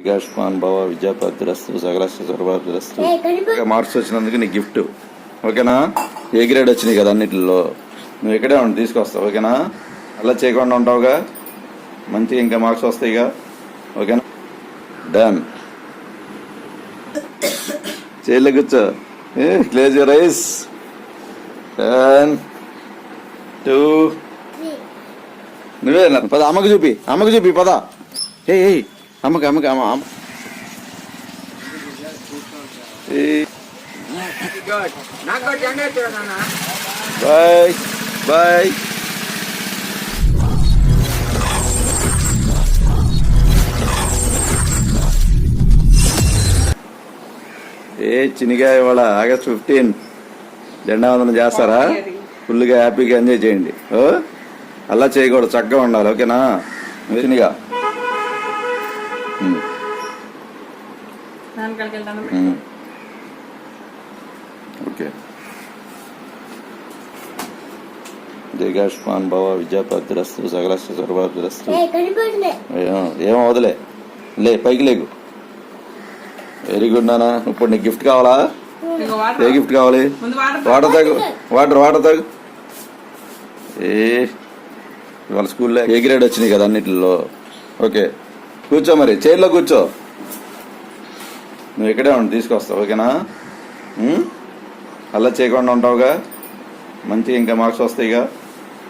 వికాష్మాన్ భవ విద్యాపతిరస్తు సకలస్య సర్వాభిరస్తు ఇంకా మార్క్స్ వచ్చినందుకు నీకు గిఫ్ట్. ఓకేనా? ఏ గ్రేడ్ వచ్చినాయి కదా అన్నిటిలో? నువ్వు ఇక్కడే ఉండి తీసుకొస్తావు ఓకేనా? అలా చేయకుండా ఉంటావుగా? మంచిగా ఇంకా మార్క్స్ వస్తాయిగా? ఓకేనా? డన్ చేయలే కూర్చో. Close your eyes one two నువ్వే నా- పద అమ్మకు చూపి అమ్మకు చూపి పద. ఏ ఏ అమ్మకి అమ్మకి అమ్మ అమ్మ బాయ్ బాయ్ ఏ చినిగా ఇవాళ ఆగస్ట్ ఫిఫ్టీన్. జెండా వందనం చేస్తారా? ఫుల్గా హ్యాపీగా ఎంజాయ్ చేయండి. ఓ? అలా చేయకూడదు చక్కగా ఉండాలి ఓకేనా? చినిగా. ఓకే. జయగాష్మాన్ భవ విద్యాపతిరస్తు సకలస్య సర్వాభిరస్తు కనిపడలే. ఏం- అవదులే లే పైకి లేకు. వెరీ గుడ్ నానా ఇప్పుడు నీకు గిఫ్ట్ కావాలా? ఏ గిఫ్ట్ కావాలి? ముందు వాటర్ తాగు. వాటర్ వాటర్ తాగు. ఏ ఇవాళ స్కూల్లో ఏ గ్రేడ్ వచ్చినాయి కదా అన్నిటిలో? ఓకే. కూర్చో మరి చైర్లో కూర్చో. నువ్వు ఇక్కడే ఉండి తీసుకొస్తావు ఓకేనా? అలా చేయకుండా ఉంటావుగా? మంచిగా ఇంకా మార్క్స్ వస్తాయిగా?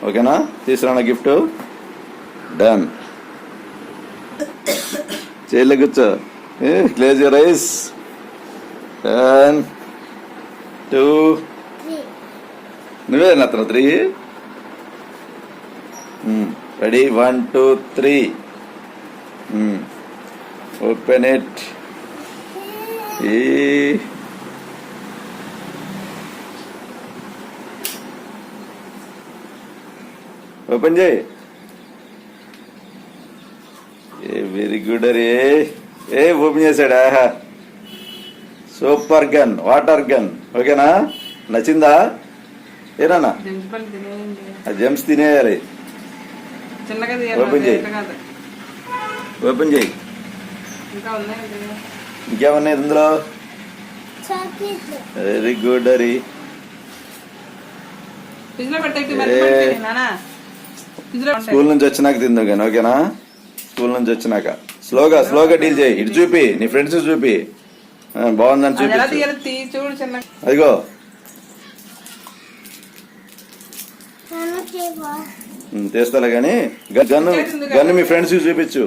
ఓకేనా? తీసుకురా గిఫ్ట్? డన్. చైర్లో కూర్చో. Close your eyes one two నువ్వే అతను three ready? One two three open it ఈ ఓపెన్ చేయి ఏ వెరీ గుడ్ అరే. ఏ ఓపెన్ చేశాడా? సూపర్ గన్ వాటర్ గన్ ఓకేనా? నచ్చిందా? ఏనా జెమ్స్ తినేయాలి. ఓపెన్ చేయి. ఓపెన్ చేయి ఇంకేమన్నాయి ఇందులో? వెరీ గుడ్లో స్కూల్ నుంచి వచ్చినాక తిందు కానీ ఓకేనా? స్కూల్ నుంచి వచ్చినాక. స్లోగా స్లోగా డీల్ చేయి. ఇటు చూపి నీ ఫ్రెండ్స్ చూపి. బాగుందని చూపి అదిగో. తీస్తాలే కానీ గన్ను గన్ను మీ ఫ్రెండ్స్ చూపించు.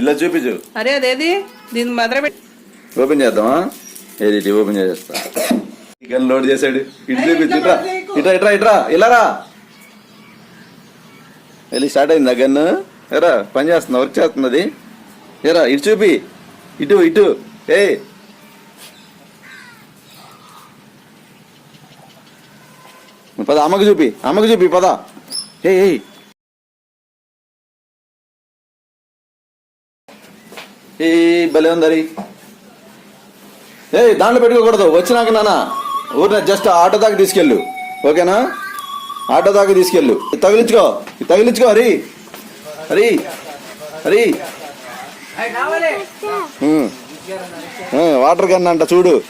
ఇలా చూపించు. అరే అదేది? దీని మదర ఓపెన్ చేద్దామా? ఏది ఓపెన్ చేస్తా గన్ లోడ్ చేశాడు ఇటు చూపించు ఇట్రా. ఇట్రా ఇట్రా ఇట్రా. ఇలా రా. వెళ్ళి స్టార్ట్ అయిందా గన్ను ఎరా పని చేస్తుందా వర్క్ చేస్తున్నది ఎరా ఇటు చూపి. ఇటు ఇటు. ఏ పద అమ్మకు చూపి. అమ్మకు చూపి పద. ఏ ఏ భలే ఉందరి. ఏ దాంట్లో పెట్టుకోకూడదు. వచ్చినాక నాన్న ఊరిన జస్ట్ ఆటో దాకా తీసుకెళ్ళు. ఓకేనా? ఆటో దాకా తీసుకెళ్ళు. ఇది తగిలించుకో. తగిలించుకో హరి. హరి. హరి. వాటర్ గన్ అంట చూడు.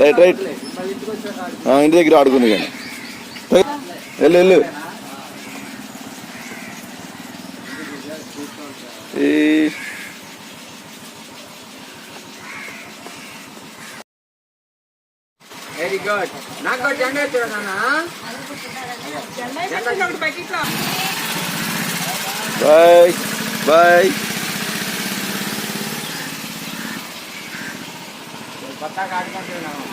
Right right. ఇంటి దగ్గర ఆడుకుంది కానీ వెళ్ళు వెళ్ళు. ఈ వెరీ గుడ్ నాకు కూడా జెండా చూడనా జెండా పైకి ఇట్లా. బాయ్ బాయ్ కొత్తగా ఆడుకుంటున్నాము